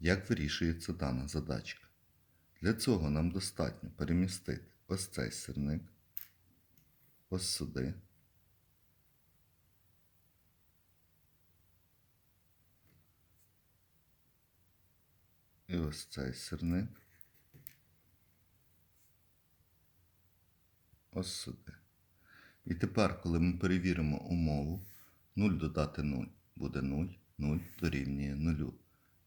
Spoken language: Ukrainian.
Як вирішується дана задачка? Для цього нам достатньо перемістити ось цей сірник, ось сюди. І ось цей сірник. Ось сюди. І тепер, коли ми перевіримо умову, 0 додати 0 буде 0, 0 дорівнює 0.